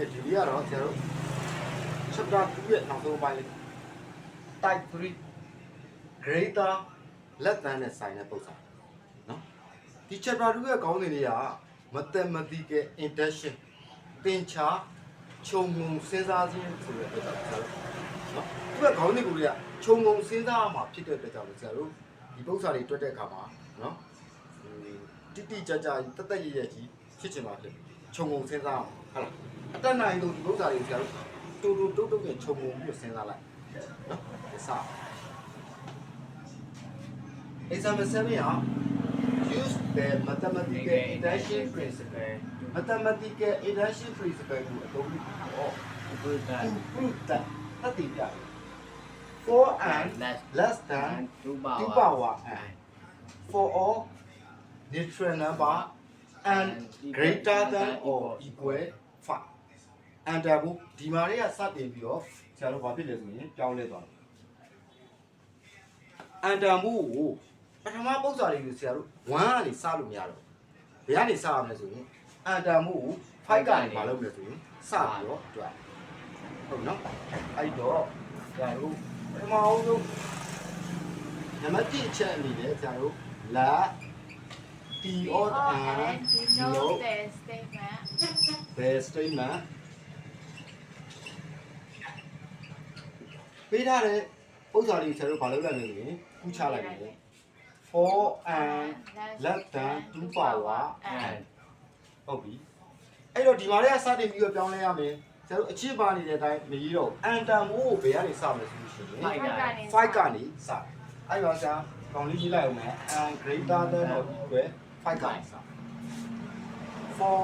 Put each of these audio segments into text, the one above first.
ကဲဒီလေးကတော့ဆရာတို့ chapter 2ရဲ့နောက်ဆုံးပိုင်းလေး type 3 greater less than နဲ့ဆိုင်တဲ့ပုံစံနော်ဒီ chapter 2ရဲ့ခေါင်းစဉ်လေးက mathematical induction သင်္ချာခြုံငုံစဉ်းစားခြင်းဆိုတဲ့အတွက်ကြောင့်ဆရာတို့နော်သူကခေါင်းစဉ်ကိုလေးကခြုံငုံစဉ်းစားမှာဖြစ်တဲ့အတွက်ကြောင့်လို့ဆရာတို့ဒီပုံစံလေးတွက်တဲ့အခါမှာနော်ဟိုတိတိကျကျကြီးတက်တက်ရရကြီးဖြစ်ချင်ပါဖြစ်ခြုံငုံစဉ်းစားအောင်ဟုတ်လား အတက်နိုင်လို့ဒီပုံစံလေးဆရာတို့တူတူတုတ်တုတ်နဲ့ခြုံငုံပြီးစဉ်းစားလိုက်နော်ဒီစား Example 7ရ use the mathematical induction principle mathematical induction principle ကိုအသုံးပြုပြီးတော့ဘုဒ္ဓ to prove that သတိပြတယ် for and less less than than 2 power 2 power and for all natural number and greater than or equal 5 and ဘူးဒီမှာတွေကစတင်ပြီးတော့ဆရာတို့ဘာဖြစ်လဲဆိုရင်ပြောင်းလဲသွားတယ်အန်တန်မှုကိုပထမပုံစံလေးကိုဆရာတို့1ကနေစလို့မရတော့ဘယ်ကနေစရမလဲဆိုရင်အန်တန်မှုကို5ကနေမလုပ်မလဲဆိုရင်စပြီးတော့တွက်ဟုတ်နော်အဲ့တော့ဆရာတို့ပထမအောင်ဆုံးနံပါတ်1အချက်အနေနဲ့ဆရာတို့လာ T of and you know the statement. the statement ပေးထားတဲ့ဥစ္စာတွေဆရာတို့ဘာလုပ်လိုက်လဲဆိုရင်ကူးချလိုက်တယ် for and less than 2 power and ဟုတ်ပြီအဲ့တော့ဒီမှာလည်းစတင်ပြီးတော့ပြောင်းလဲရမယ်ဆရာတို့အချစ်ပါနေတဲ့အတိုင်းမရေးတော့အန်တန်မိုးကိုဘယ်ကနေစမလဲဆိုလို့ရှိရင်5ကနေစအဲ့တော့ဆရာကောင်းလေးရေးလိုက်အောင်မယ် and greater than or equal 5ကနေစ for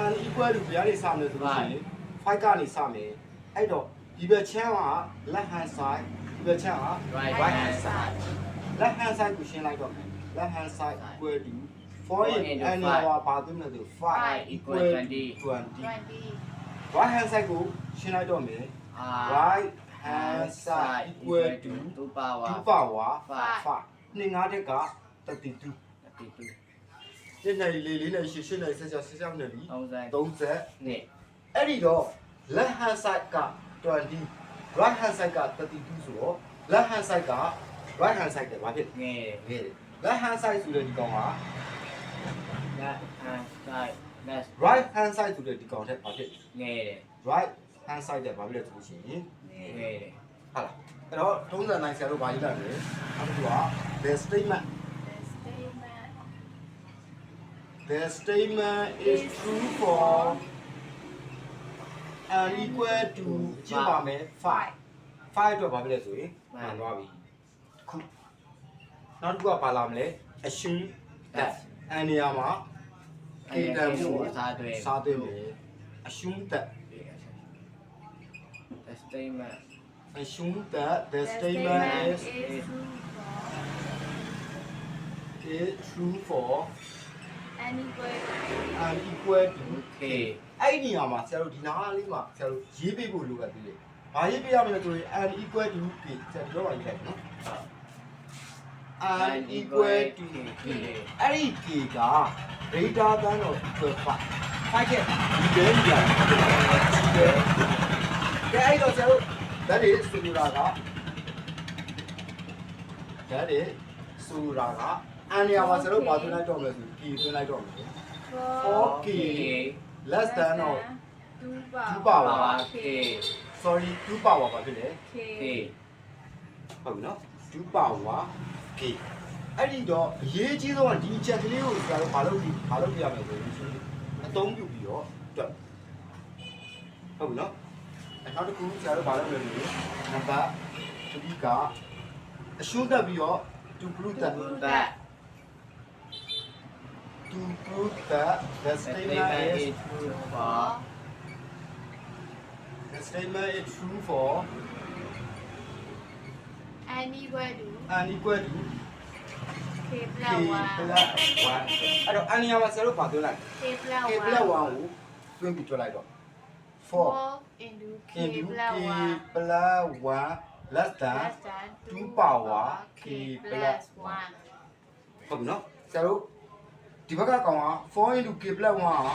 and equal to ဘယ်ကနေစမလဲဆိုလို့ရှိရင်5ကနေစမယ်အဲ့တော့ ဒီဘက်ချမ်းက left hand side ဒီဘက်ချမ်းက right right hand hand side left hand side ကိုရှင်းလိုက်တော့မယ် left hand side equal to 4 in into and five. our ဘာသွင်းလဲဆို5 equal to 20 20. right hand side ကိုရှင်းလိုက်တော့မယ် right hand side equal to 2 power 2 power 5 5နှစ်ငါးတက်က32 32နှစ်နဲ့လေးလေးနဲ့ရှင်းရှင်းနဲ့ဆက်ဆက်ဆက်ဆက်နဲ့ပြီး30 30နှစ်အဲ့ဒီတော့ left hand side က 20 right hand side က32ဆိုတော့ left hand side က right hand side ကဘာဖြစ်ငယ်လဲ left hand side ဆိုတဲ့ဒီကောင်က left hand side left right hand side ဆိုတဲ့ဒီကောင်ထက်ဘာဖြစ်ငယ်တယ် right hand side တဲ့ဘာဖြစ်လဲဆိုလို့ရှိရင်ငယ်တယ်ဟုတ်လားအဲ့တော့ထုံးစံနိုင်ဆရာတို့ဘာရေးလိုက်လဲအခုက the statement The the statement statement is true for and equal to ကြည့်ပါမယ်5 5အတွက်ဘာဖြစ်လဲဆိုရင်မှန်သွားပြီခုနောက်တစ်ခုကဘာလာမလဲ assume that အန်နေရာမှာအဲ့ k တဒါန်ကိုကိုစားတွေ့စားသွင်းမယ် assume that the statement assume that the statement is is true for is true for any word and equal to k အဲ့ဒီနေရာမှာဆရာတို့ဒီနားလေးမှာဆရာတို့ရေးပေးဖို့လိုအပ်သေးတယ်။ဘာရေးပေးရမလဲဆိုရင် and equal to k ဆရာတို့တော့ရေးလိုက်နော်။ and equal to k အဲ့ဒီ k က greater than or equal 5 5ကဒီပဲကြီးရတယ်။ဒီပဲ။ကဲအဲ့တော့ဆရာတို့ that is ဆိုလိုတာက that is ဆိုလိုတာက အန်နေရာမှာဆရာတို့ဘာသွင်းလိုက်တော့မလဲဆို k သွင်းလိုက်တော့မယ် for k less than or 2 power power k sorry 2 power ပါဖြစ်တယ် k k ဟုတ်ပြီနော်2 power k အဲ့ဒီတော့အရေးကြီးဆုံးကဒီအချက်ကလေးကိုဆရာတို့မလုပ်ပြီးမလုပ်ပြရမယ်ဆိုရင်ရှိရင်အသုံးပြုပြီးတော့တွက်ဟုတ်ပြီနော်အဲ့နောက်တစ်ခုဆရာတို့မလုပ်မယ်လို့နံပါတ်3ကအရှုံးတက်ပြီးတော့ to prove that that to prove that the the statement statement is is true for the statement is true for any word and equal to k k plus 1 plus 1အဲ့တော့အန်နီယာမှာဆရာတို့ဘာသွင်းလိုက် k plus k plus 1ကိုတွင်းပြီးတွက်လိုက်တော့ 4 4 into k into plus k 1 plus 1 less than less than 2 power k plus 1 ဟုတ်ပြီနော်ဆရာတို့ ဒီဘက်ကကောင်က4 into k plus 1က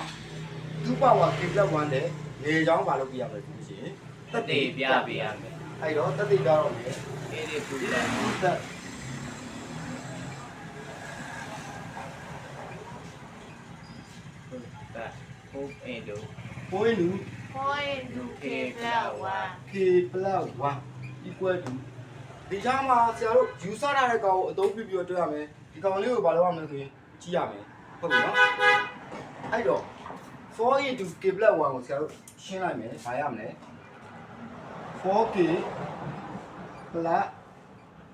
2 power k plus 1နဲ့နေချောင်းပါလို့ပြရမယ်ဆိုလို့ရှိရင်တက်တေပြပြရမယ်အဲ့တော့တက်တိပြတော့မယ်အေးဒီပူလာတက်တက်ဟုတ်အေးတို့ point to point to k plus 1 k plus 1 equal to ဒီချာမှာဆရာတို့ယူဆထားတဲ့ကောင်ကိုအသုံးပြုပြီးတော့တွေ့ရမယ်ဒီကောင်လေးကိုဘာလုပ်ရမလဲဆိုရင်ကြည့်ရမယ် ဟုတ်ပြီနော်အဲ့တော့4 into k plus 1ကိုဆရာတို့ရှင်းလိုက်မယ်ဘာရမလဲ 4k plus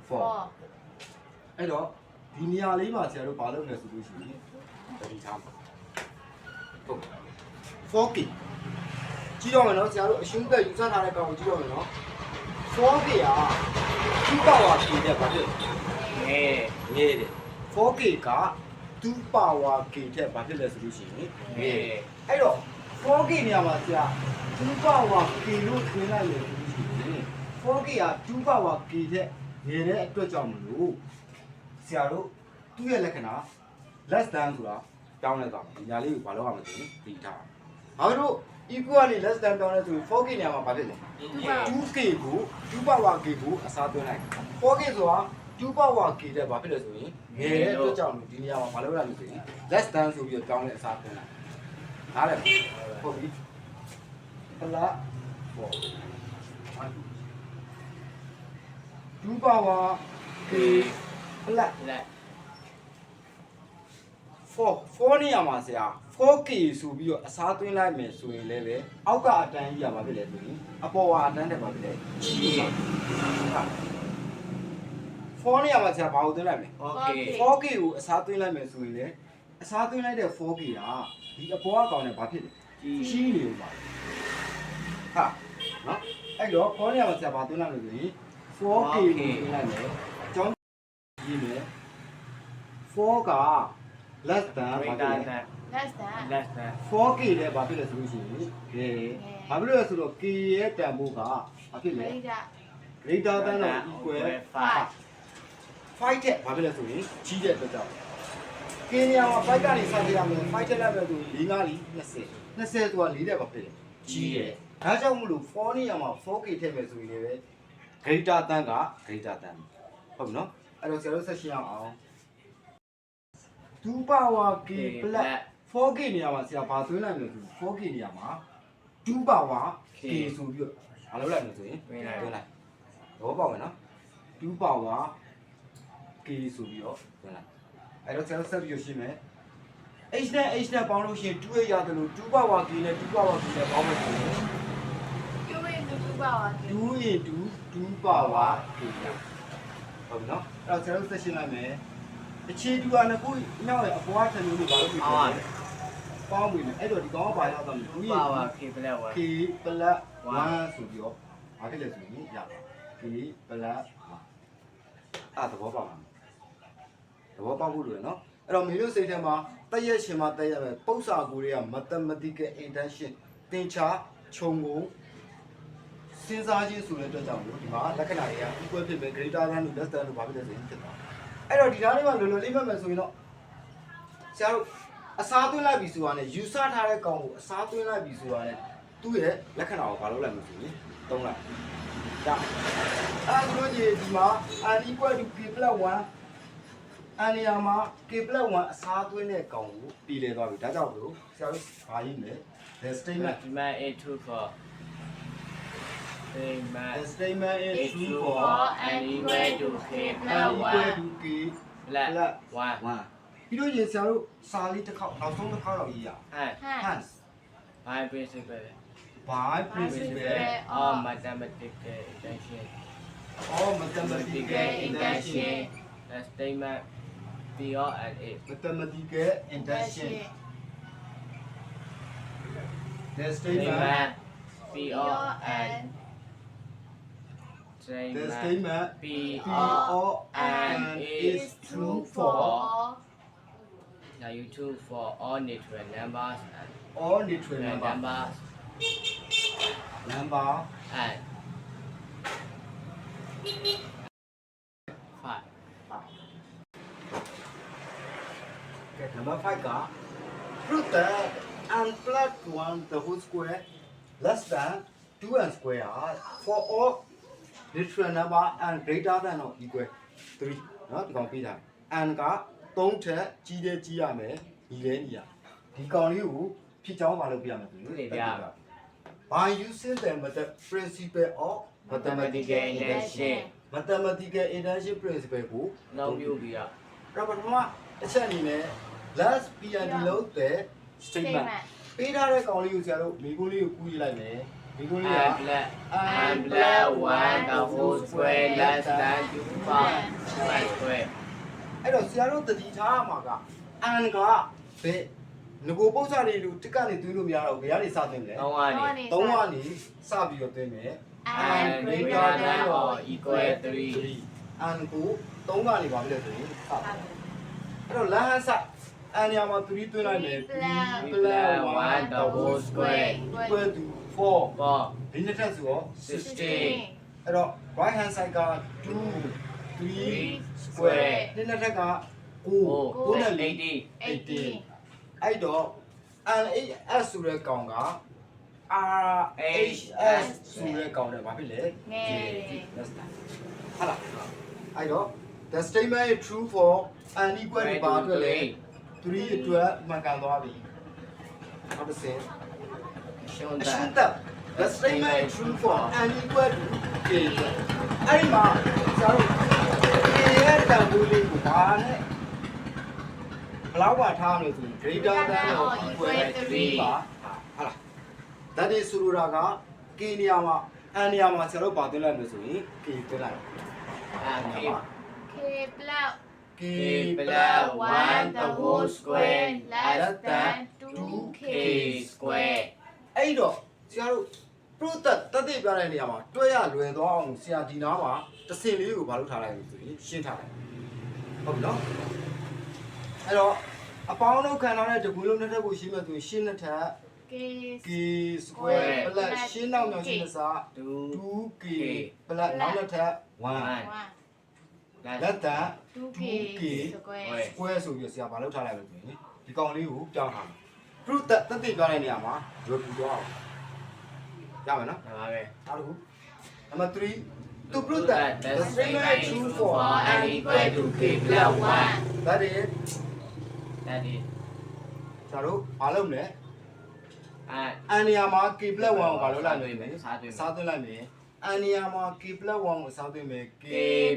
4 4အဲ့တော့ဒီနေရာလေးမှာဆရာတို့ဘာလုပ်လဲဆိုလို့ရှိရင်ဒီထားမှာဟုတ် 4k ကြည့်တော့မယ်နော်ဆရာတို့အရှုံးသက်ယူဆထားတဲ့ကောင်ကိုကြည့်တော့မယ်နော် 4k က2 power k တဲ့ဘာဖြစ်လဲငယ်ငယ်တယ် 4k က 2 power k တဲ့ဘာဖြစ်လဲဆိုလို့ရှိရင်ငငယ်ယ်တယ်အဲ့တော့ 4k နေရာမှာဆရာ2 power k လို့ခင်းလိုက်ရလို့ရှိရင် 4k က2 power k တဲ့ငယ်တဲ့အတွက်ကြောင့်မလို့ဆရာတို့သူ့ရဲ့လက္ခဏာ less than ဆိုတာတောင်းလိုက်တော့ဒီညာလေးကိုဘာလို့ရမလဲဆိုရင်ဒီထားဘာလို့ equal ကနေ less than တောင်းလဲဆိုရင် 4k နေရာမှာဘာဖြစ်လဲ 2k ကို2 power k ကိုအစားသွင်းလိုက် 4k ဆိုတာ 2 power k တဲ့ဘာဖြစ်လဲဆိုရင်ငယ်တဲ့အတွက်ကြောင့်ဒီနေရာမှာဘာလို့ရလဲဆိုရင် less than ဆိုပြီးတော့တောင်းတဲ့အစားသွင်းလိုက်နားလည်ဟုတ်ပြီ plus 4 2 power k plus လက်4 4နေရာမှာဆရာ 4k ဆိုပြီးတော့အစားသွင်းလိုက်မယ်ဆိုရင်လည်းပဲအောက်ကအတန်းကြီးရမှာဖြစ်လေဆိုရင်အပေါ်ကအတန်းတက်မှာဖြစ်လေကြီးပါ 4နေရာမှာဆရာဘာကိုသွင်းလိုက်မလဲ Okay ဟုတ် 4K ကိုအစားသွင်းလိုက်မယ်ဆိုရင်လည်းအစားသွင်းလိုက်တဲ့ 4K ကဒီအပေါ်အကောင်နဲ့ဘာဖြစ်လဲကြီးကြီးနေဦးပါလေဟာနော်အဲ့တော့4နေရာမှာဆရာဘာသွင်းလိုက်လို့ဆိုရင် 4K ကိုသွင်းလိုက်မယ်အကြောင်းကြီးမယ်4က less than ဘာဖြစ်လဲ That's that. less than 4K လည်းဘာဖြစ်လဲဆိုလို့ရှိရင်ဟဲ့ဘာဖြစ်လဲဆိုတော့ K ရဲ့တန်ဖိုးကဘာဖြစ်လဲ Read that. greater than or equal 5 5တဲ့ဘာဖြစ်လဲဆိုရင်ကြီးတဲ့အတွက်ကြောင့် k နေရာမှာ5ကနေစကြရမယ်5တက်လိုက်မယ်ဆိုရင်4 5လီ20 20ဆိုတာ4တဲ့ဘာဖြစ်လဲကြီးတယ်ဒါကြောင့်မလို့4နေရာမှာ 4k ထည့်မယ်ဆိုရင်လည်း greater than က greater than ဟုတ်ပြီနော်အဲ့တော့ဆရာတို့ဆက်ရှင်းအောင်2 power k plus 4k နေရာမှာဆရာဘာသွင်းလိုက်မလဲဆို 4k နေရာမှာ2 power k ဆိုပြီးတော့မလုပ်လိုက်လို့ဆိုရင်သွင်းလိုက်တော့ပေါ့မယ်နော်2 power k ဆိုပြီးတော့သွင်းလိုက်အဲ့တော့ဆရာတို့ဆက်ပြီးရရှင်းမယ် h နဲ့ h နဲ့ပေါင်းလို့ရှိရင်2ရရတယ်လို့2 power k နဲ့2 power k နဲ့ပေါင်းမယ်ဆိုရင်2 into 2 power k 2 into 2 power k ဟုတ်ပြီနော်အဲ့တော့ဆရာတို့ဆက်ရှင်းလိုက်မယ်အခြေတူကနှစ်ခုမြောက်ရဲ့အပွားတစ်မျိုးလေးဘာလို့ဖြစ်လဲပေါင်းပြီမယ်အဲ့တော့ဒီကောင်ကဘာရောက်သွားမလဲ2 into ပါဝါ K ပလက် k 1 plus 1ဆိုပြီးတော့ဘာဖြစ်လဲဆိုရင်ရပါ k plus 1အဲ့သဘောပေါက်မှာ သဘောပေါက်ဖို့လိုရနော်အဲ့တော့မင်းတို့စိတ်ထဲမှာတက်ရက်ရှင်မှာတက်ရက်ပဲပု္ပ္ပာကိုတွေက mathematical intention သင်္ချာခြုံငုံစဉ်းစားခြင်းဆိုတဲ့အတွက်ကြောင့်လို့ဒီမှာလက္ခဏာတွေက equal ဖြစ်မယ် greater than လို့ less than လို့ဘာဖြစ်လဲဆိုရင်ဖြစ်သွားအဲ့တော့ဒီသားလေးမှာလွယ်လွယ်လေးမှတ်မယ်ဆိုရင်တော့ဆရာတို့အစားသွင်းလိုက်ပြီဆိုတာနဲ့ယူဆထားတဲ့ကောင်ကိုအစားသွင်းလိုက်ပြီဆိုတာနဲ့သူ့ရဲ့လက္ခဏာကိုဘာလုပ်လိုက်မလို့ဆိုရင်သုံးလိုက်ဒါအဲ့ဒါလို့ကြီးဒီမှာ n equal to k plus 1 အန်နီယာမှာ k plus 1အစားသွင်းတဲ့ကောင်ကိုပြည်လဲသွားပြီဒါကြောင့်လို့ဆရာတို့ဘာရေးမလဲ the ဒီ statement မှာ A2 for ဒီမှာ the statement is true for for n equal to k n plus equal 1 to k ပလက် plus 1 1ပြီးတော့ရင်ဆရာတို့စာလေးတစ်ခေါက်နောက်ဆုံးတစ်ခေါက်တော့ရေးရအောင် and hence by principle by principle of mathematical intention of mathematical intention the statement P or and A mathematical intention the statement statement P P or or and n the statement statement P P or or and and is is true true for for now you two for all natural numbers and all natural real number numbers number and five ကဲ number 5က prove that n plus 1 the whole square less than 2n square ဟာ for all natural number and greater than or equal 3เนาะဒီကောင်ပြီးတာ n က3ထက်ကြီးတဲ့ကြီးရမယ်ညီလဲညီရဒီကောင်လေးကိုဖြစ်ချောင်းပါလို့ပြရမယ်သူ ဟုတ်တယ်ဗျာ by using the method principle of mathematical induction mathematical induction principle ကို နောက်ပြုပြီးတော့ တော့ပထမတစ်ချက်အနေနဲ့ Last PND လို့တဲ့ statement ပေးထားတဲ့ကောင်လေးကိုဆရာတို့မိကုန်းလေးကိုကူးကြည့်လိုက်မယ်မိကုန်းလေးက and plus and plus 1 the whole square less than 2 pound square အဲ့တော့ဆရာတို့တတိထားရမှာက n ကဘယ်ငကိုပု္ပ္ပစာတွေလူတစ်ကနေသွင်းလို့မရတော့ဘယ်ကနေစသွင်းလဲ3ကနေ3ကနေစပြီးတော့သွင်းမယ် and greater than or equal 3 n ကို3ကနေပါပြီလေဆိုရင်စအဲ့တော့လမ်းဟန်စ n နေရာမှာ3သွင်းလိုက်မယ် 3 plus 1 the whole square equal to 4 for ဒီနှစ်ထပ်ဆိုတော့ 16 အဲ့တော့ right hand side က2 3 square ဒီနှစ်ထက်က9 9နဲ့4 80 18 အဲ့တော့ LHS ဆိုတဲ့ကောင်က RHS ဆိုတဲ့ကောင်နဲ့ဘာဖြစ်လဲ ငယ်တယ် That's that ဟာလားအဲ့တော့ the statement is true for n equal to ဘာအတွက်လဲ 3အတွက်မှန်ကန်သွားပြီနောက်တစ်ဆင့် shown အရှင်း that သက် the statement is true for n equal to k အဲ့ဒီမှာကျတော့ k ရဲ့တန်ဖိုးလေးကိုဘာနဲ့ဘယ်လောက်ပါထားမလို့ဆိုရင် greater than or equal to 3ပါဟာလား that is ဆိုလိုတာက k နေရာမှာ n နေရာမှာဆရာတို့ပါသွင်းလိုက်လို့ဆိုရင် k သွင်းလိုက် and K plus k plus 1 the whole square less than 2k square အဲ့တော့ဆရာတို့ပရိုတက်တတိပြတဲ့နေရာမှာတွဲရလွယ်သွားအောင်ဆရာဒီနားမှာတစ်စင်လေးကိုဘာလို့ထားလိုက်လို့ဆိုရင်ရှင်းထားလိုက်ဟုတ်ပြီနော်အဲ့တော့အပေါင်းတို့ခံထားတဲ့တကူလုံးနှစ်ထပ်ကိုရှင်းမဲ့သူရှင်းနှစ်ထပ် K k square ပလက်ရှင်းနောက်မြောက်ရှင်းနှစ်စား2 2k ပလက်နောက်နှစ်ထပ်1 less လက်တန် 2K square square ဆိုပြီးဆရာဘာလို့ထားလိုက်လို့ဆိုရင်ဒီကောင်လေးကိုပြောင်းထားမယ်ပရိုတက်တတိပြတဲ့နေရာမှာရွယ်ပူသွားအောင်ရမယ်နော်ဒါပါပဲနောက်တစ်ခု number 3 to prove that the statement is true for n equal to k plus 1 that is that is ကျားတို့ဘာလုပ်မလဲ and အန်နေယာမှာ k plus 1ကိုဘာလုပ်လိုက်မလဲစားသွင်းမယ် စားသွင်းလိုက်မယ် အန်နေယာမှာ k plus 1ကိုစားသွင်းမယ် k k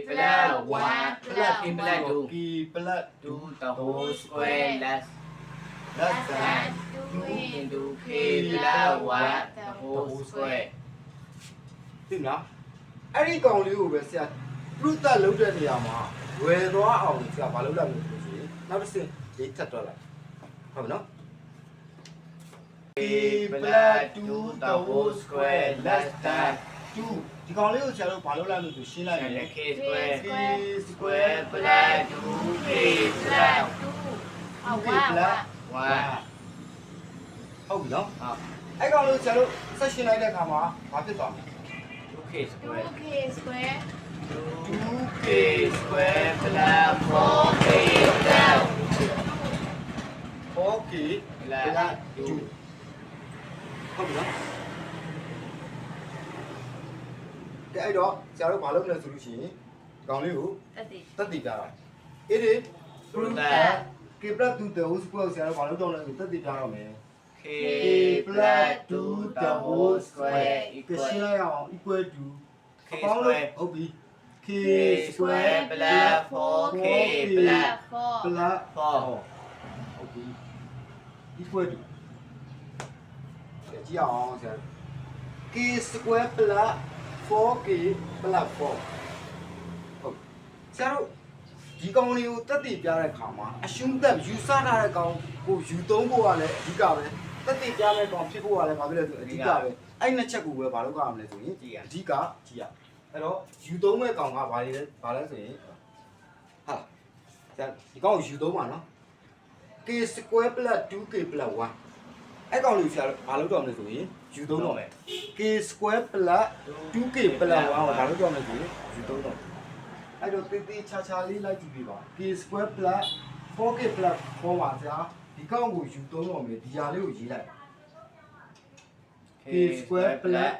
plus 1 plus k plus 2 k plus 2 the whole square less less than than 2 into k plus 1 the whole square သိမလားအဲ့ဒီကောင်လေးကိုပဲဆရာ proof တက်လုပ်တဲ့နေရာမှာဝယ်သွားအောင်ဆရာဘာလုပ်လိုက်မလဲဆိုရင်နောက်တစ်ဆင့်လေးထပ်တော့လိုက်ဟုတ်ပြီနော် k plus 2 the whole square less than 2ဒီကောင်လေးကိုဆရာတို့ဘာလုပ်လိုက်လို့ဆိုရှင်းလိုက်မယ် k square k square plus 2k plus အဝါ1ဟုတ်ပြီနော်ဟုတ်အဲ့ကောင်လေးကိုဆရာတို့ဆက်ရှင်းလိုက်တဲ့အခါမှာဘာဖြစ်သွားမလဲ 2k square 2K square 2k square plus 4k plus 4k plus 2ဟုတ်ပြီနော် ကဲအဲ့တော့ဆရာတို့ဘာလုပ်မလဲဆိုလို့ရှိရင်ဒီကောင်လေးကိုတက်တည်တက်တည်ပြတာ it is prove that k plus 2 the whole square ဆရာတို့ဘာလုပ်တော့လဲဆိုတက်တည်ပြတော့မယ် k plus 2 the whole square ကရှ equal င်းလိုက်အောင် equal to k အပေါင်းလို့ square ဟုတ်ပြီ k k square plus 4k plus 4 plus 4ဟုတ်ပြီ equal to ကြည့်အောင်ဆရာ k square plus 4k plus 4ဟုတ်ဆရာတို့ဒီကောင်လေးကိုတက်တည်ပြတဲ့ခါမှာအရှုံးသက်ယူဆထားတဲ့ကောင်ကိုယူသုံးဖို့ကလည်းအဓိကပဲတက်တည်ပြတဲ့ကောင်ဖြစ်ဖို့ကလည်းဘာဖြစ်လဲဆိုအဓိကပဲအဲ့နှစ်ချက်ကိုပဲဘာလို့ကရမလဲဆိုရင်အဓိကကြည့်ရအဲ့တော့ယူသုံးမဲ့ကောင်ကဘာလဲဘာလဲဆိုရင်ဟာဆရာဒီကောင်ကိုယူသုံးပါနော် k square plus 2k plus 1အဲ့ကောင်လေးဆရာဘာလို့တော့မလဲဆိုရင် ယူသုံးတော့မယ် k square plus 2k plus 1ကိုဘာလို့တော့မလဲဆိုရင်ယူသုံးတော့အဲ့တော့တေးသေးချာချာလေးလိုက်ကြည့်ပြပါ k square plus 4k plus 4ပါဆရာဒီဒီကောင်ကိုယူသုံးတော့မယ်ဒီဟာလေးကိုရေးလိုက် k square plus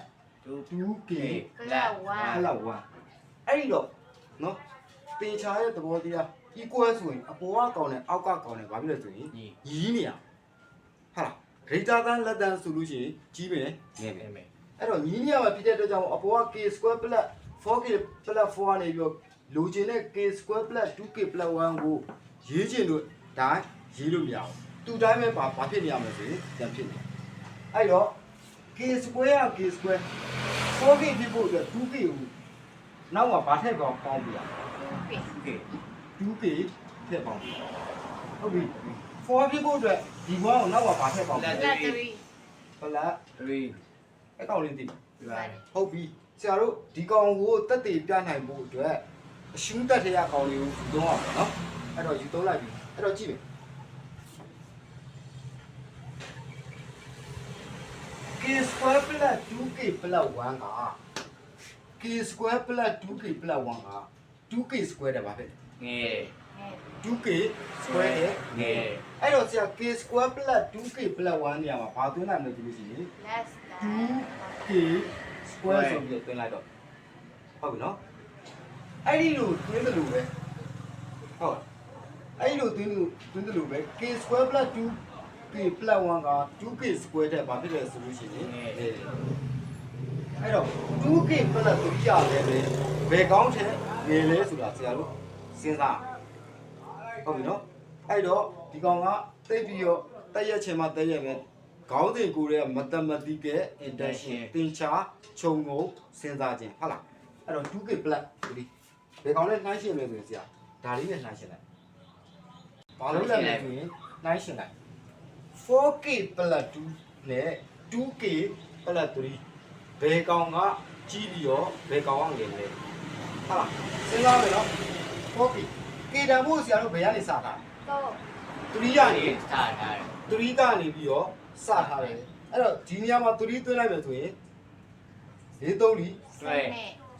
2k ကလတ်အဲ့လောက်1အဲ့ဒီတော့နော်တင်ချာရဲ့သဘောတရား equal ဆိုရင်အပေါ်ကကောင်းတယ်အောက်ကကောင်းတယ်ဘာဖြစ်လဲဆိုရင်1ညီရီး နေရဟာလား greater than less than ဆိုလို့ရှိရင်ကြီးမယ်ငယ်မယ်နေမယ်အဲ့တော့ညီးနေရမှာဖြစ်တဲ့အတွက်ကြောင့်အပေါ်က k square plus 4k plus 4ကနေပြီးတော့လိုချင်တဲ့ k square plus 2k plus 1ကိုရေးချင်လို့ဒါရေးလို့မရဘူးသူတိုင်းပဲဘာဘာဖြစ်နေရမလဲဆိုရင်ပြန်ဖြစ်နေအဲ့တော့ k square က k square 4k ဖြစ်ဖို့အတွက် 2k ကိုနောက်မှာဘာထည့်ပေါင်းပေါင်းပြရ2 2k 2k ထည့်ပေါင်းပြဟုတ်ပြီ 4ဖြစ်ဖို့အတွက်ဒီဘောကိုနောက်မှာဘာထည့်ပေါင်းပြကလတ်3 plus 3အကောင့်လေးသိပြပါတယ်ဟုတ်ပြီဆရာတို့ဒီကောင်ကိုတက်တည်ပြနိုင်ဖို့အတွက်အရှုံးတက်တဲ့အကောင်လေးကိုယူသုံးအောင်နော်အဲ့တော့ယူသုံးလိုက်ပြီအဲ့တော့ကြည့်မယ် k square plus 2k plus 1က k square plus 2k plus 1က 2k square တဲ့ပါဖြစ်ငယ် 2k square ရဲ့ငယ်အဲ့တော့ဆရာ k square plus 2k plus 1နေရာမှာဘာသွင်းနိုင်မလဲဒီလိုရှိရင် less than 2k square ဆိုပြီးတွင်းလိုက်တော့ဟုတ်ပြီနော်အဲ့ဒီလိုတွင်းတယ်လို့ပဲဟုတ်အဲ့ဒီလိုတွင်းလို့တွင်းတယ်လို့ပဲ k square plus 2k plus 1က 2k square တဲ့ဘာဖြစ်လဲဆိုလို့ရှိရင်အဲ့တော့ 2k plus 3ရတယ်ပဲဘယ်ကောင်းတဲ့ငယ်လဲဆိုတာဆရာတို့စဉ်းစား ဟုတ်ပြီနော်အဲ့တော့ဒီကောင်ကတိတ်ပြီးတော့တက်ရက်ချင်မှတက်ရက်မယ်ခေါင်းစဉ်ကိုရဲ့ mathematical intention သင်ချာခြုံငုံစဉ်းစားခြင်းဟုတ်လားအဲ့တော့ 2k plus ဒီဘယ်ကောင်နဲ့နှိုင်းရှင်းလဲဆိုရင်ဆရာဒါလေးနဲ့နှိုင်းရှင်းလိုက်ဘာလို့လဲဆိုရင်နှိုင်းရှင်းလိုက် 4k plus 2နဲ့ 2k plus 3ဘယ်ကောင်ကကြီးပြီးတော့ဘယ်ကောင်ကငယ်လဲဟုတ်လားစဉ်းစားမယ်နော် 4k k တန်ဖို့ဆရာတို့ဘယ်ကနေစတာတော့3ကနေထားထားတယ်3ကနေပြီးတော့စထားတယ်အဲ့တော့ဒီနေရာမှာ3သွင်းလိုက်မယ်ဆိုရင်၄3လီစနဲ့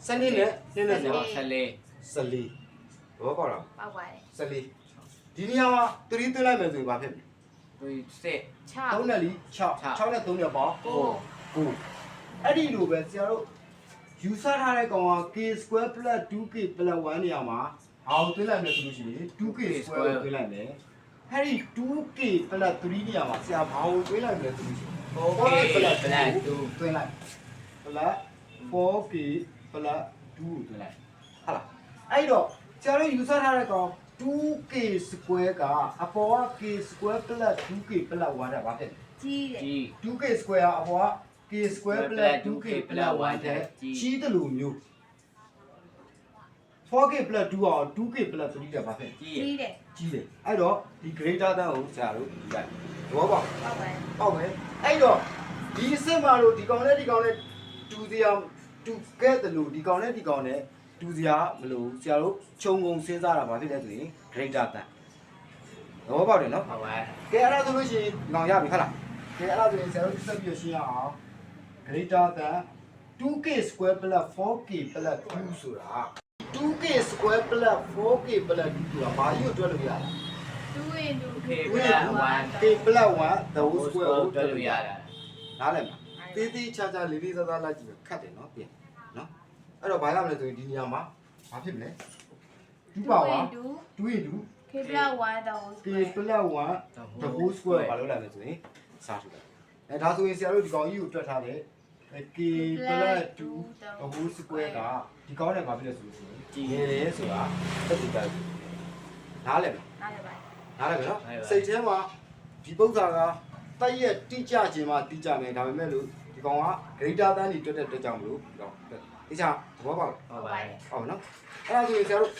စနစ်နဲ့နည်းနဲ့ဆိုတော့တော့ဆက်လေး14ဘောပေါက်လားပောက်ပါတယ်14ဒီနေရာမှာ3သွင်းလိုက်မယ်ဆိုရင်ဘာဖြစ်လဲ3 6 6 3နဲ့လီ6 6နဲ့3နဲ့ပေါင်း9 9အဲ့ဒီလိုပဲဆရာတို့ယူဆထားတဲ့ကောင်က k square plus 2k plus 1နေရာမှာ အောင်သွင်းလိုက်မယ်ဆိုလို့ရှိရင် 2k square ကိုသွင်းလိုက်မယ်အဲ့ဒီ 2k plus 3နေရာမှာဆရာဘာကိုသွင်းလိုက်မလဲဆိုလို့ရှိရင် 4k plus 2သွင်းလိုက် plus 4k plus 2ကိုသွင်းလိုက်ဟုတ်လားအဲ့တော့ကျန်တော်ယူဆထားတဲ့ကောင် 2k square ကအပေါ်က k square plus 2k plus 1တဲ့ဘာဖြစ်လဲကြီးတယ်ကြီး 2k square ကအပေါ်က k square plus 2k plus 1တဲ့ကြီးတယ်လို့မျိုး 4k plus 2အောင် 2k plus 3တဲ့ဘာဖြစ်လဲကြီးကြီးတယ်ကြီးတယ်အဲ့တော့ဒီ greater than ကိုဆရာတို့ယူလိုက်သဘောပေါက်ပောက်ပါတယ်ဟုတ်မယ်အဲ့တော့ဒီအစ်စ်မှာတော့ဒီကောင်နဲ့ဒီကောင်နဲ့တူစရာတူခဲ့တယ်လို့ဒီကောင်နဲ့ဒီကောင်နဲ့တူစရာမလို့ဆရာတို့ခြုံငုံစဉ်းစားတာဘာဖြစ်လဲဆိုရင် greater than သဘောပေါက်တယ်နော်ဟုတ်ပါကဲအဲ့ဒါဆိုလို့ရှိရင်လောင်ရပြီဟုတ်လားကဲအဲ့ဒါဆိုရင်ဆရာတို့ဆက်ပြီးရှင်းရအောင် greater than 2k square plus 4k plus 2ဆိုတာ 2k square plus 4k plus 2ဆိုတာဘာကြီးကိုတွက်လို့ရလဲ 2 into 2k k plus 1 plus 1 the whole whole square square ကိုတွတွက်က်လို့လို့ရရတာနားလည်မလားတေးသေးချာချာလေးလေးစားစားလိုက်ကြည့်ပဲခတ်တယ်နော်ပြင်နော်အဲ့တော့ဘာရမလဲဆိုရင်ဒီနေရာမှာဘာဖြစ်မလဲ2 2 power into 2 into k plus 1 the whole k square plus 1 the whole square ဘာလို့လဲဆိုရင်စားထူတယ်အဲဒါဆိုရင်ဆရာတို့ဒီကောင်ကြီးကိုတွက်ထားတယ် k plus 2 the whole square က ဒီကောင်နဲ့ဘာဖြစ်လဲဆိုလို့ရှိရင်ငယ်တယ်ဆိုတာတက်တူတယ်နားလည်မလားနားလည်ပါတယ်နားလည်ပြီနော်စိတ်ထဲမှာဒီပု္ပ္ပာကတိုက်ရက်တိကျခြင်းမှတိကျမယ်ဒါပေမဲ့လို့ဒီကောင်က greater than တွေတွက်တဲ့အတွက်ကြောင့်မလို့ဒီကောင်တက်အချာသဘောပေါက်ဟုတ်ပါဟုတ်နော်အဲ့ဒါဆိုရင်ဆရာတို့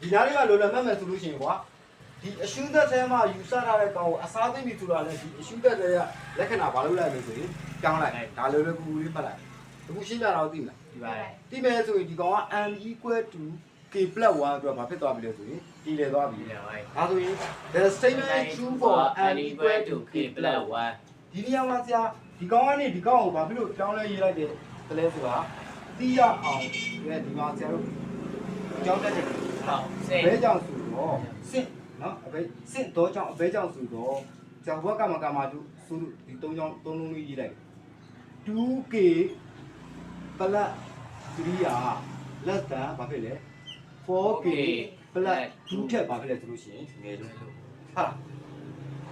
ဒီနားလေးကလိုလမှတ်မယ်ဆိုလို့ရှိရင်ကွာဒီအရှုသက်ထဲမှာယူဆထားတဲ့ကောင်ကိုအစားသိမ့်ပြီဆိုတာလည်းဒီအရှုသက်တဲ့လက္ခဏာဘာလို့လဲလို့ဆိုရင်ကြောင်းလိုက်ဒါလိုလိုကူကူလေးဖတ်လိုက်အခုရှင်းပြတော့သိမလား ဒီပါတယ်တိမယ်ဆိုရင်ဒီကောင်က n equal to k plus 1အတွက်ဘာဖြစ်သွားပြီလဲဆိုရင်ဒီလေသွားပြီဒီလည်းဟုတ်ဒါဆိုရင် the statement true for n equal to k plus 1ဒီနေရာမှာဆရာဒီကောင်ကနေဒီကောင်ကိုဘာဖြစ်လို့ပြောင်းလဲရေးလိုက်တယ်တလဲဆိုတာသိရအောင်ဒီဒီမှာဆရာတို့ကြောင်းတက်တယ်ဟုတ်စေဘဲကြောင့်ဆိုတော့စင့်နော်အဘဲစင့်တော့ကြောင့်အဘဲကြောင့်ဆိုတော့ဇာဘွက်ကမကမတူဆိုဒီ၃ချောင်း၃လုံးလေးရေးလိုက် 2k ပလတ်3ရာလက်တန်ဘာဖြစ်လဲ 4k ပလတ်2ထက်ဘာဖြစ်လဲဆိုလို့ရှိရင်ငယ်လို့ဟာ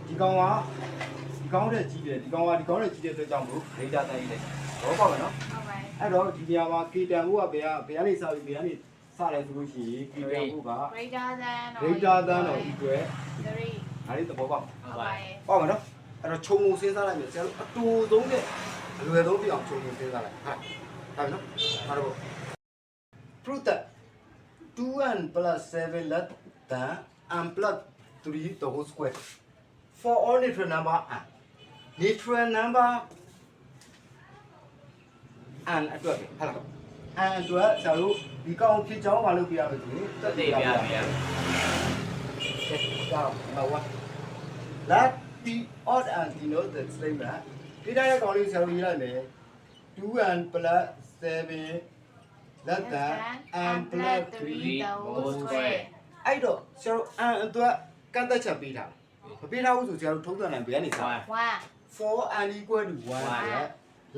ဒီကောင်ကဒီကောင်တဲ့ကြီးတယ်ဒီကောင်ကဒီကောင်တဲ့ကြီးတဲ့အတွက်ကြောင့်မို့ data တိုင်းရေးလိုက်တော့ပေါ့မယ်နော်ဟုတ်ပါတယ်အဲ့တော့ဒီနေရာမှာ k တန်ဖို့ကဘယ်ကဘယ်ကနေစပြီးဘယ်ကနေစလဲဆိုလို့ရှိရင် k တန်ဖို့က greater than or greater than or equal 3ဒါလေးသဘောပေါက်ဟုတ်ပါပေါ့မယ်နော်အဲ့တော့ခြုံငုံစဉ်းစားလိုက်မယ်ဆရာတို့အတူဆုံးတဲ့အလွယ်ဆုံးပြအောင်ခြုံငုံစဉ်းစားလိုက်ဟာ ဒါပြီနော်အဲ့တော့ prove that 2n plus 7 less than n plus 3 the whole square for all natural number n natural number n အတွက်ပဲဟုတ်လား n အတွက်ဆရာတို့ဒီကောင်ဖြစ်ချောင်းမလုပ်ပြရမယ်ဆိုရင်တက်သေးပြပြ Now, number one. Let the odd and denote the statement. ဒီတိုင်းရဲ့ကောင်လေးဆရာတို့ရေးလိုက်မယ် 2n plus 7 less than n plus 3 the whole square အဲ့တော့ဆရာတို့ n အတွက်ကန့်သက်ချက်ပေးထားမပေးထားဘူးဆိုဆရာတို့ထုံးစံနိုင်ဘယ်ကနေစ 1 1 4n equal to 1 right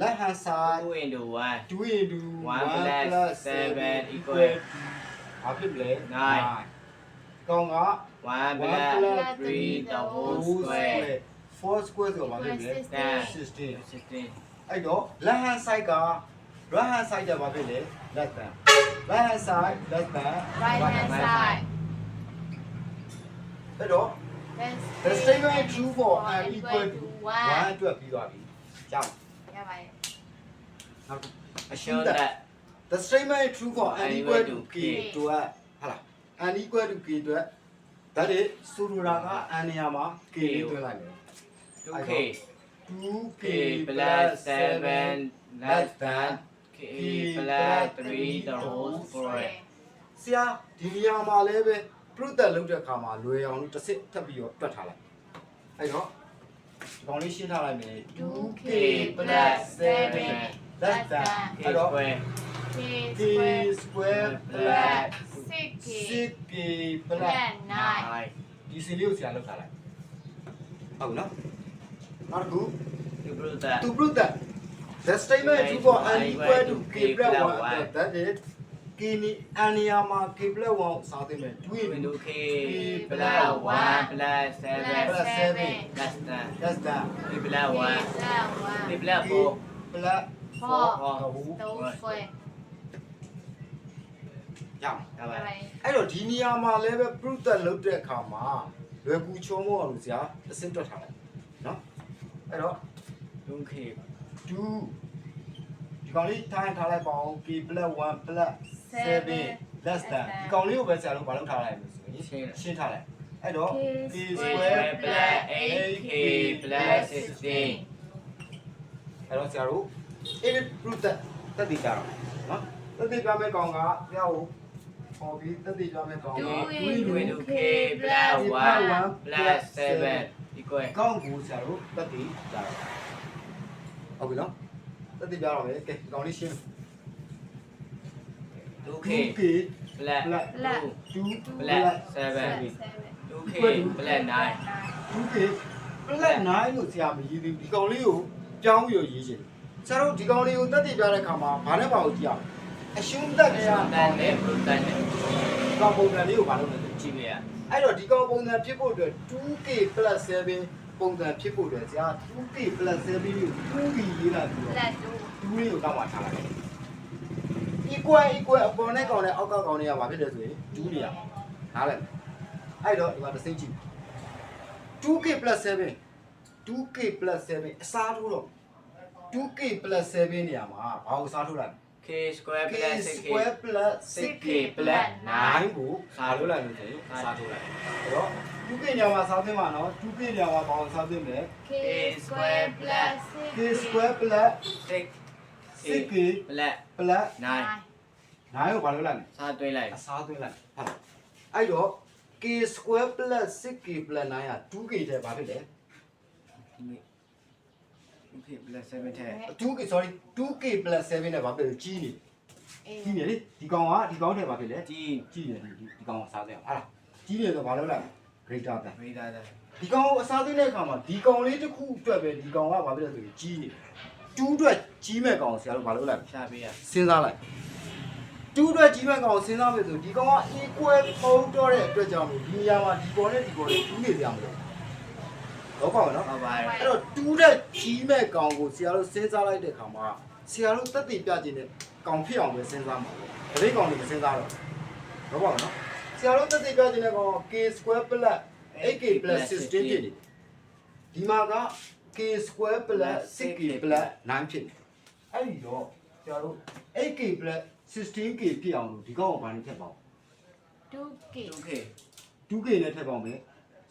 left hand side 2 into 1 2 into 1 1 plus plus 7 7 equal equal ဘာဖြစ်လဲ nine ကောင်က 1 plus 3 the whole square 4 square ဆိုတော့ဘာဖြစ်လဲ 16 16 16 အဲ့တော့ left hand side က right hand side ကဘာဖြစ်လဲ less than right hand side less than right hand side အဲ့တော့ the statement is true for n equal to 1အတွက်ပြီးသွားပြီကြောက် ရပါတယ် နောက်တစ် assume that the statement is true for n equal to k တို့ကဟာလား n equal to k အတွက်ဒါတွေဆိုလိုတာက n နေရာမှာ k လေးတွဲလိုက်မယ် 2k 2k k plus 7 less than k plus 3 the whole square ဆရာဒီနေရာမှာလည်းပဲ proof တက်လုပ်တဲ့အခါမှာလွယ်အောင်လို့တစ်စစ်ထပ်ပြီးတော့တွက်ထားလိုက်အဲ့တော့ဒီကောင်လေးရှင်းထားလိုက်မယ် 2k plus 7 less than k အဲ့တော့ square k k square square plus 6k 6k plus plus 9 9ဒီစီလေးကိုဆရာလောက်ထားလိုက်ဟုတ်နော်နောက်တစ်ခု to prove that to prove that the statement is true for n equal to k plus 1 that is k နီ n နေရာမှာ k plus 1ကိုစားသိမယ်2 into into k plus 1 plus 7 plus 7 less than less than k plus 1 plus k 1 plus 4 plus 4 4ဟုတ် the whole square ရအောင်ဟုတ်ပါရပါတယ်အဲ့တော့ဒီနေရာမှာလည်းပဲ proof တက်လုပ်တဲ့အခါမှာလွယ်ကူချုံမို့အောင်လို့ဆရာအစစ်တွက်ထားလိုက်နော်အဲ့တော့ 2k 2ဒီကောင်လေးထားရင်ထားလိုက်ပါအောင် k plus 1 plus 7 less than ဒီကောင်လေးကိုပဲဆရာတို့မလုပ်ထားလိုက်လို့ဆိုရင်ရှင်းထားလိုက်အဲ့တော့ k k square square plus 8k plus 16အဲ့တော့ဆရာတို့ it proof တက်တက်တည်ကြတော့နော်တက်တည်ကြမဲ့ကောင်ကဆရာကိုဟောပြီးတက်တည်ကြမဲ့ကောင်က2 into k plus 1 plus 7 equal ကောင်းကိုဆရာတို့တက်တည်ကြတော့ ဟုတ်ပြီနော်တက်တည်ကြတော့မယ်ကဲဒီကောင်လေးရှင်း 2k 2k plus plus 2 plus 7 7 2k plus 9 2k plus 9လို့ဆရာမရေးသေးဘူးဒီကောင်လေးကိုကြောင်းပြီးတော့ရေးချင်ဆရာတို့ဒီကောင်လေးကိုတက်တည်ပြတဲ့အခါမှာဘာနဲ့ပါကိုကြည့်အောင်အရှုံးတက်ကြရတန်နဲ့ proof တန်နဲ့ဒီကောင်ပုံစံလေးကိုဘာလုပ်လဲဆိုကြည့်ပြရအဲ့တော့ဒီကောင်ပုံစံဖြစ်ဖို့အတွက် 2k 7 ပုံစံဖြစ်ဖို့အတွက်ဆရာ 2k 7လေးကို 2k ရေးလိုက်ပြီးတော့ plus 2လေးကိုတောက်မှထားလိုက် equal equal အပေါ်နဲ့ကောင်နဲ့အောက်ကကောင်တွေကဘာဖြစ်လဲဆိုရင်2နေရနားလဲအဲ့တော့ဒီမှာတစ်စိမ့်ကြည့် 2k 7 2k 7အစားထိုးတော့ 2k 7နေရာမှာဘာကိုစားထိုးလိုက် k square k plus 6k square plus 6k plus 9ကိုစားထိုးလိုက်လို့ဆိုရင်စားထိုးလိုက်အဲ့တော့ 2k ညမှာစားသင့်မှာနော် 2k ညမှာဘာကိုစားသင့်မလဲ k square plus k square plus 6 6k plus plus 9 9ကိုဘာလုပ်လိုက်လဲစားသွင်းလိုက်အစားသွင်းလိုက်ဟုတ်လားအဲ့တော့ k square plus 6k plus 9က 2k တဲ့ဘာဖြစ်လဲ 2k plus 7ထဲ 2k sorry 2k plus 7နဲ့ဘာဖြစ်လဲကြီးနေကြီးနေလေဒီကောင်ကဒီကောင်တဲ့ဘာဖြစ်လဲကြီးကြီးနေဒီဒီကောင်ကစားသင့်အောင်ဟာလားကြီးနေတော့ဘာလုပ်လိုက် greater than ဝိဒါဒါဒီကောင်ကိုအစားသွင်းတဲ့အခါမှာဒီကောင်လေးတစ်ခုအတွက်ပဲဒီကောင်ကဘာဖြစ်လဲဆိုရင်ကြီးနေတူးအတွက်ကြီးမဲ့ကောင်ဆရာတို့ဘာလုပ်လိုက်ရှာပေးရစဉ်းစားလိုက်တူးအတွက်ကြီးမဲ့ကောင်ကိုစဉ်းစားမယ်ဆိုဒီကောင်က equal ပုံတော့တဲ့အတွက်ကြောင့်မို့ဒီနေရာမှာဒီကောင်နဲ့ဒီကောင်နဲ့တူးနေကြမှာတော့ပေါ့နော်ဟုတ်ပါတယ်အဲ့တော့တူးတဲ့ကြီးမဲ့ကောင်ကိုဆရာတို့စဉ်းစားလိုက်တဲ့အခါမှာဆရာတို့တက်တည်ပြခြင်းနဲ့ကောင်ဖြစ်အောင်ပဲစဉ်းစားမှာပေါ့။ဒါလေးကောင်တွေမစဉ်းစားတော့ဘူးတော့ပေါ့နော်။ဆ ရာတော်သက်သေပြခြင်းနဲ့ကော k2 plus 8k plus 16ဖြစ်နေဒီမှာက k2 plus 6k plus 9ဖြစ်နေအဲ့ဒီတော့ဆရာတို့ 8k plus 16k ဖြစ်အောင်လို့ဒီကောင်ကိုဘာနဲ့ထည့်ပါဦး 2k 2k 2k နဲ့ထည့်ပါဦးမယ်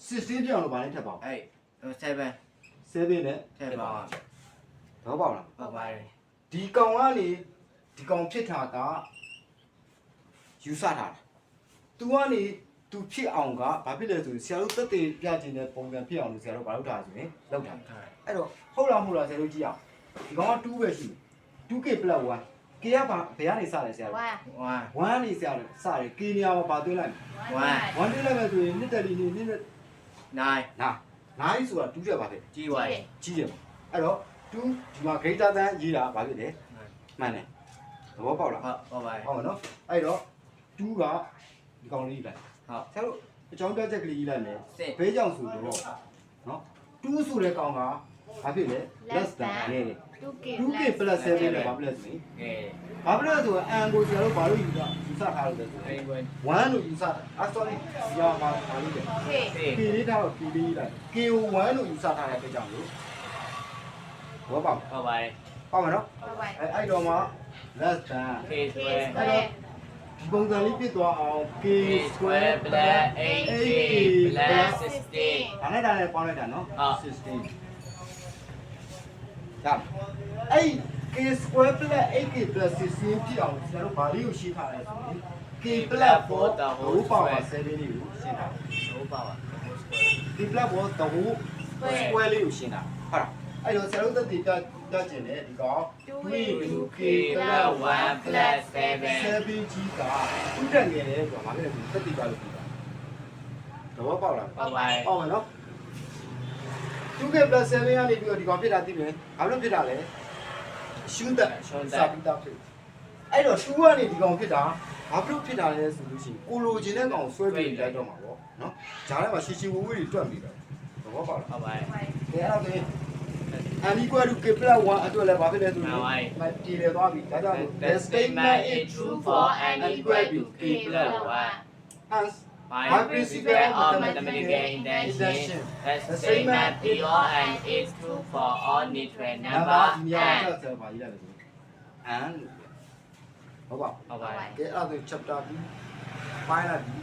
16ဖြစ်အောင်လို့ဘာနဲ့ထည့်ပါဦးအဲ့7 7နဲ့ထည့်ပါပါတော့ပါလားပါပါတယ်ဒီကောင်ကနေဒီကောင်ဖြစ်တာကယူဆထားတာ तू ကနေ तू ဖြစ်အောင်ကဘာဖြစ်လဲဆိုရင်ဆရာတို့သက်သေပြခြင်းတဲ့ပုံစံဖြစ်အောင်လို့ဆရာတို့ဘာလုပ်ထားဆိုရင်လုပ်ထားတယ်။အဲ့တော့ဟုတ်လားမဟုတ်လားဆရာတို့ကြည့်အောင်။ဒီကောင်က2ပဲရှိတယ်။ 2k + 1 k ကဘာဘယ်ကနေစလဲဆရာတို့1 1 1ကနေဆရာတို့စတယ် k နေရာမှာဘာသွင်းလိုက်မလဲ1 1သွင်းလိုက်မယ်ဆိုရင်နှစ်တက်လီနေနှစ်နဲ့9နာ9ဆိုတာ2ချက်ပါဖြစ်ကြီးပါလေကြီးတယ်ပေါ့အဲ့တော့2ဒီမှာ greater than ရေးတာဘာဖြစ်လဲမှန်တယ်သဘောပေါက်လားဟုတ်ဟုတ်ပါတယ်ဟုတ်မယ်နော်အဲ့တော့2က ဒီကောင်လေးလိုက်ဟုတ်ဆရာတို့အကြောင်းပြချက်ကလေးရေးလိုက်မယ်စစ် ဘေးကြောင့်ဆိုတော့နော်2ဆိုတဲ့ကောင်ကဘာဖြစ်လဲ less than နဲ့ 2k 2k plus 7နဲ့ဘာဖြစ်လဲဆိုရင်ကဲဘာဖြစ်လဲဆိုတော့ n ကိုဆရာတို့ဘာလို့ယူတာယူဆထားလို့လဲဆိုအဲ့ရင်ဝင်1လို့ယူဆတာအ sorry ဒီဟာဘာဘာလို့လဲ k k k လေးထားတော့ k လေးရေးလိုက် k ကို1လို့ယူဆထားတဲ့အတွက်ကြောင့်လို့ဘောပေါက်ဟုတ်ပါတယ်ပေါက်မယ်နော်ဟုတ်ပါအဲအဲ့တော့မှ less than k k square square ဒီပုံစံလေးပြစ်သွားအောင် k k square plus 8k plus 16ဒါနဲ့ဒါနဲ့ပေါင်းလိုက်တာနော်ဟုတ်16ဒါအဲ့ k square plus 8k plus 16ဖြစ်အောင်ကျွန်တော်တို့ဘာလေးကိုရှင်းထားလဲဆိုရင် k plus 4 the whole power 7လေးကိုရှင်းထားတယ်ဟုတ်ပါပါ k plus 4 the whole square square လေးကိုရှင်းတာဟုတ်လား အဲ့တော့ဆရာတို့သက်တည်ပြပြကျင်တယ်ဒီကောင် 2k plus 1 plus 7 7ကြီးကဥဒ္ဒငယ်လေကွာဘာဖြစ်လဲဆိုသက်တည်ပြလို့ပြတာတော့ပေါက်လားဟုတ်ပါတယ်ပေါ့မယ်နော် 2k + 7ကနေပြီးတော့ဒီကောင်ဖြစ်တာသိမယ်ဘာလို့ဖြစ်တာလဲရှုံးတက်ရှုံးတက်စာပြီးသားဖြစ်အဲ့တော့2ကနေဒီကောင်ဖြစ်တာဘာလို့ဖြစ်တာလဲဆိုလို့ရှိရင်ကိုလိုချင်တဲ့ကောင်ဆွဲပြီးလိုက်တော့မှာပေါ့နော်ဂျားထဲမှာရှီရှီဝူဝူတွေတွက်ပြီးတော့ဘောပါလားဟုတ်ပါတယ်ကဲအဲ့တော့ ဒီအန်ဒီကွာ 2k + 1အတွက်လည်းဘာဖြစ်လဲဆိုလို့မတီလေသွားပြီဒါကြောင့် The statement is true for n equal to k plus 1 hence By principle of mathematical intention, the statement P or n is true for all natural နံပါတ် number ဒီနေရာ n ကျဆယ်ပါရေးလိုက်မယ်ဆို and ဟုတ်ပါ ဟုတ်ပါတယ် ကဲအဲ့ဒါဆို chapter 2ပိုင်းလာပြီ